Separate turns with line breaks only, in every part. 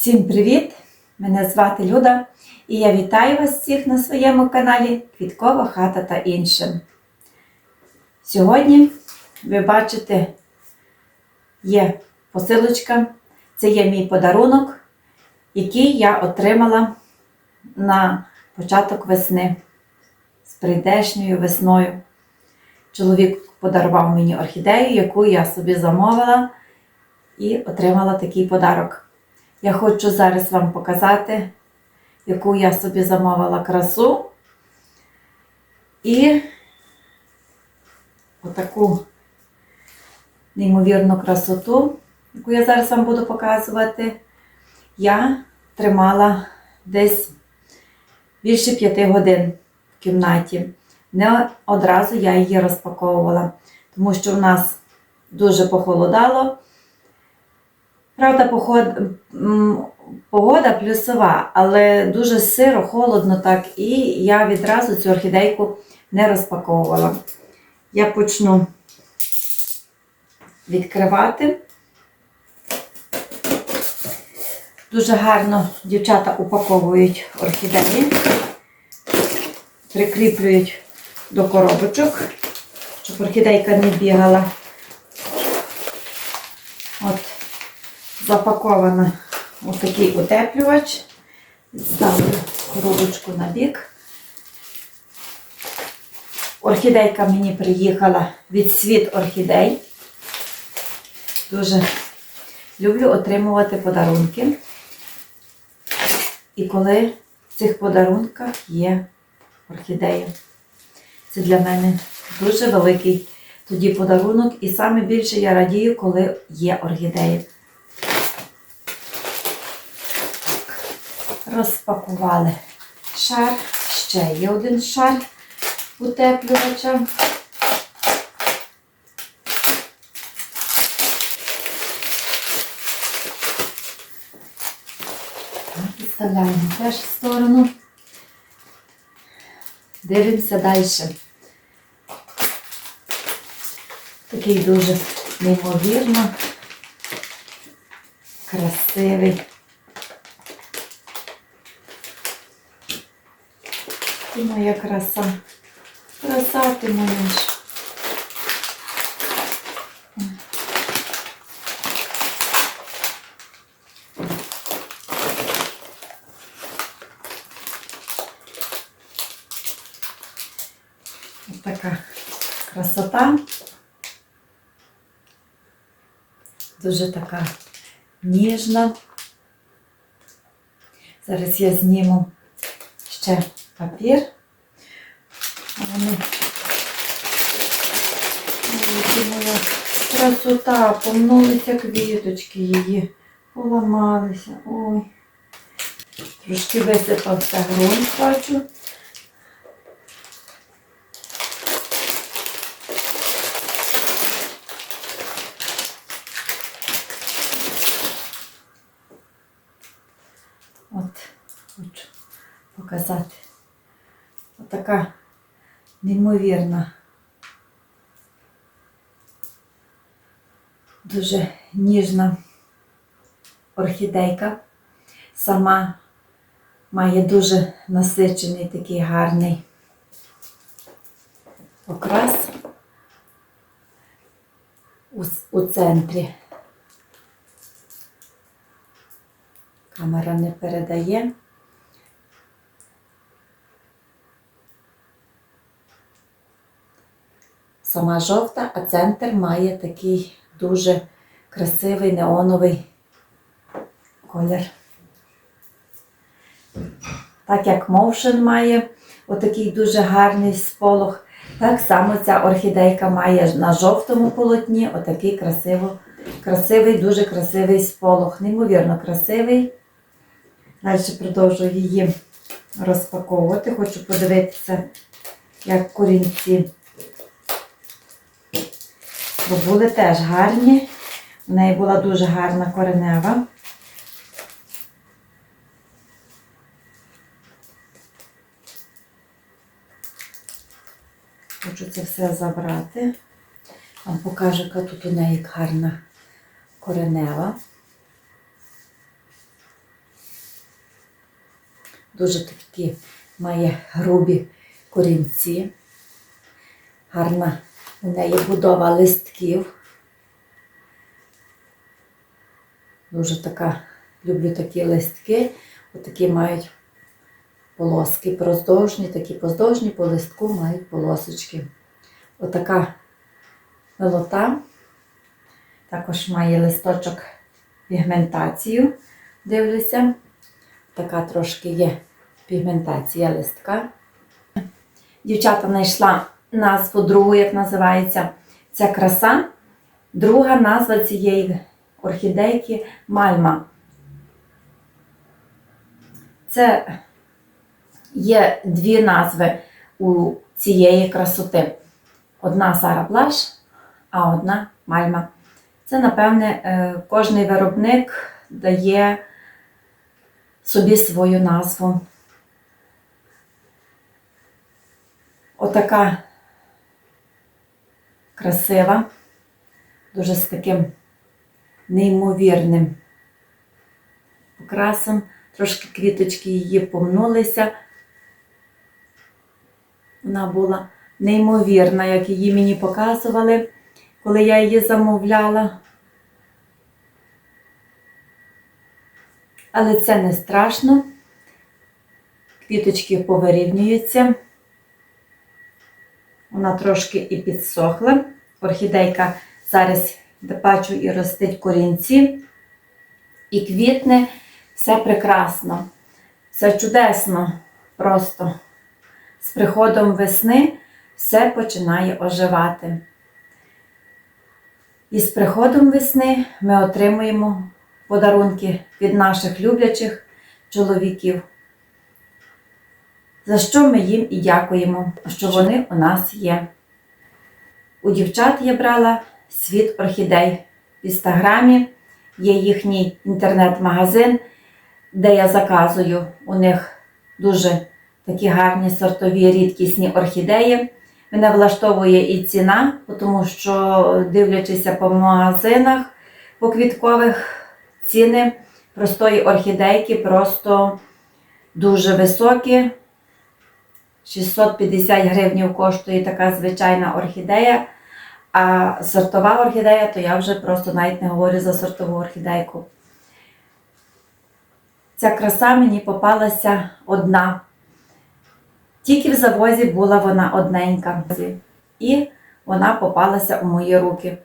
Всім привіт! Мене звати Люда і я вітаю вас всіх на своєму каналі Квіткова хата та іншим. Сьогодні ви бачите, є посилочка, це є мій подарунок, який я отримала на початок весни з прийдешньою весною. Чоловік подарував мені орхідею, яку я собі замовила і отримала такий подарок. Я хочу зараз вам показати, яку я собі замовила красу. І отаку неймовірну красоту, яку я зараз вам буду показувати, я тримала десь більше п'яти годин в кімнаті. Не одразу я її розпаковувала, тому що в нас дуже похолодало. Правда, поход... погода плюсова, але дуже сиро, холодно так, і я відразу цю орхідейку не розпаковувала. Я почну відкривати. Дуже гарно дівчата упаковують орхідеї, прикріплюють до коробочок, щоб орхідейка не бігала. От запакована у такий утеплювач. Ставлю коробочку на бік. Орхідейка мені приїхала від світ орхідей. Дуже люблю отримувати подарунки. І коли в цих подарунках є орхідея. Це для мене дуже великий тоді подарунок, і саме більше я радію, коли є орхідеї. Розпакували шар, ще є один шар утеплювача. Підставляємо теж в сторону. Дивимося далі. Такий дуже неймовірно красивий. Ти моя краса. Краса ти моя. Ось така красота. Дуже така ніжна. Зараз я зніму папір. Вони моя красота, помнулися квіточки її, поламалися. Ой. Трошки висипався ґрунт, бачу. От, хочу показати. Отака неймовірна. Дуже ніжна орхідейка. Сама має дуже насичений такий гарний окрас у, у центрі. Камера не передає. Сама жовта, а центр має такий дуже красивий неоновий колір. Так як Motion має отакий дуже гарний сполох, так само ця орхідейка має на жовтому полотні отакий красиво, красивий, дуже красивий сполох. Неймовірно красивий. Далі продовжую її розпаковувати. Хочу подивитися, як корінці. Бо були теж гарні. У неї була дуже гарна коренева. Хочу це все забрати. Вам покажу, яка тут у неї гарна коренева. Дуже такі має грубі корінці. Гарна у неї будова листків. Дуже така, люблю такі листки. Отакі мають полоски проздовжні, такі поздовжні по листку мають полосочки. Отака милота. Також має листочок пігментацію. Дивлюся. Така трошки є пігментація листка. Дівчата знайшла назву другу, як називається ця краса. Друга назва цієї орхідейки мальма. Це є дві назви у цієї красоти. Одна Сара Блаш, а одна мальма. Це, напевне, е, кожний виробник дає собі свою назву. Отака красива, дуже з таким неймовірним окрасом. Трошки квіточки її помнулися. Вона була неймовірна, як її мені показували, коли я її замовляла. Але це не страшно. Квіточки повирівнюються. Вона трошки і підсохла. Орхідейка зараз бачу і ростить корінці, і квітне. Все прекрасно, все чудесно. Просто з приходом весни все починає оживати. І з приходом весни ми отримуємо подарунки від наших люблячих чоловіків, за що ми їм і дякуємо, що вони у нас є. У дівчат я брала світ орхідей в інстаграмі, є їхній інтернет-магазин, де я заказую у них дуже такі гарні сортові рідкісні орхідеї. Мене влаштовує і ціна, тому що, дивлячися по магазинах по квіткових, ціни простої орхідейки просто дуже високі. 650 гривень коштує така звичайна орхідея, а сортова орхідея, то я вже просто навіть не говорю за сортову орхідейку. Ця краса мені попалася одна. Тільки в завозі була вона одненька. І вона попалася у мої руки.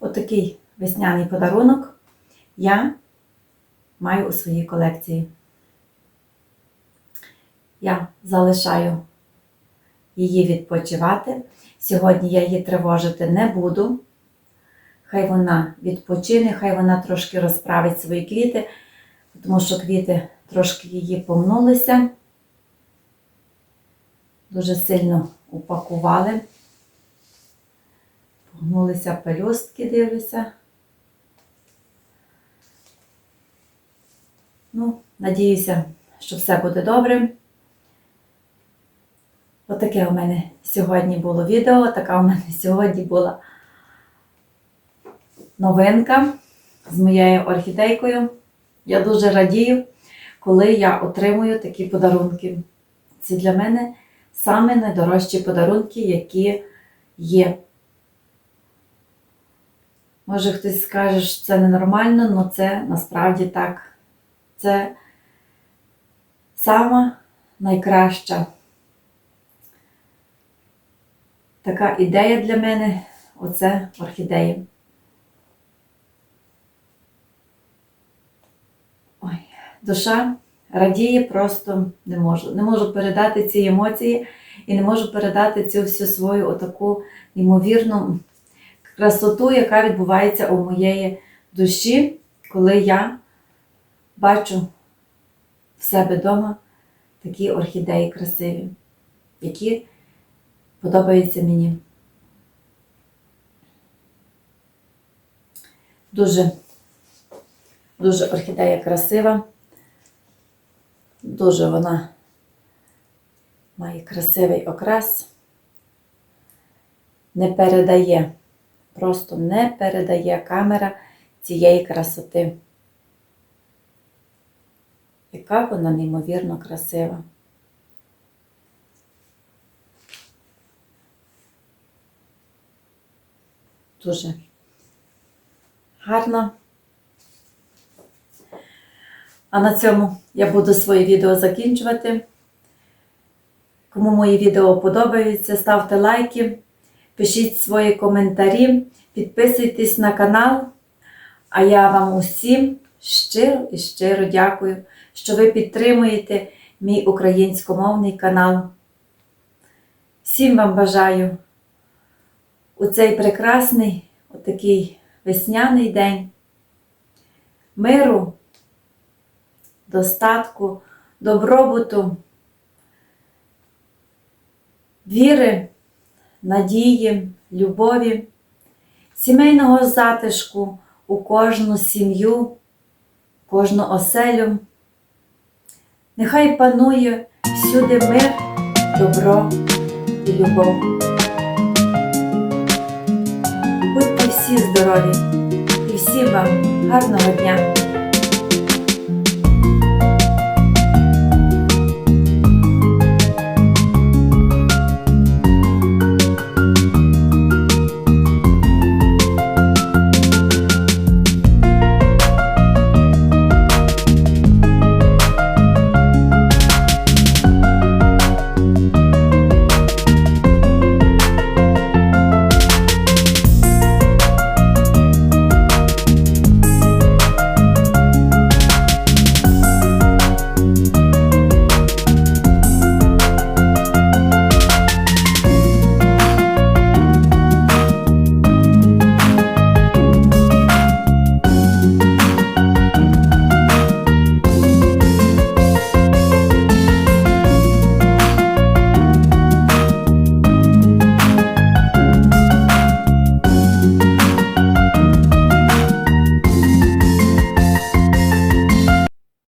Отакий весняний подарунок я маю у своїй колекції. Я залишаю її відпочивати. Сьогодні я її тривожити не буду. Хай вона відпочине, хай вона трошки розправить свої квіти, тому що квіти трошки її помнулися. Дуже сильно упакували. Погнулися пелюстки, дивлюся. Ну, надіюся, що все буде добре. Отаке у мене сьогодні було відео, така у мене сьогодні була новинка з моєю орхідейкою. Я дуже радію, коли я отримую такі подарунки. Це для мене саме найдорожчі подарунки, які є. Може, хтось скаже, що це ненормально, але це насправді так. Це сама найкраща така ідея для мене оце орхідеї. Ой, душа радіє просто не можу. Не можу передати ці емоції і не можу передати цю всю свою отаку неймовірну красоту, яка відбувається у моєї душі, коли я бачу в себе вдома такі орхідеї красиві, які подобаються мені. Дуже, дуже орхідея красива, дуже вона має красивий окрас, не передає, просто не передає камера цієї красоти. Яка вона неймовірно красива. Дуже гарно. А на цьому я буду своє відео закінчувати. Кому мої відео подобаються, ставте лайки, пишіть свої коментарі, підписуйтесь на канал. А я вам усім щиро і щиро дякую, що ви підтримуєте мій українськомовний канал. Всім вам бажаю у цей прекрасний, отакий весняний день миру, достатку, добробуту, віри, надії, любові, сімейного затишку у кожну сім'ю, кожну оселю. Нехай панує всюди мир, добро і любов. Всі здорові і всім вам гарного дня!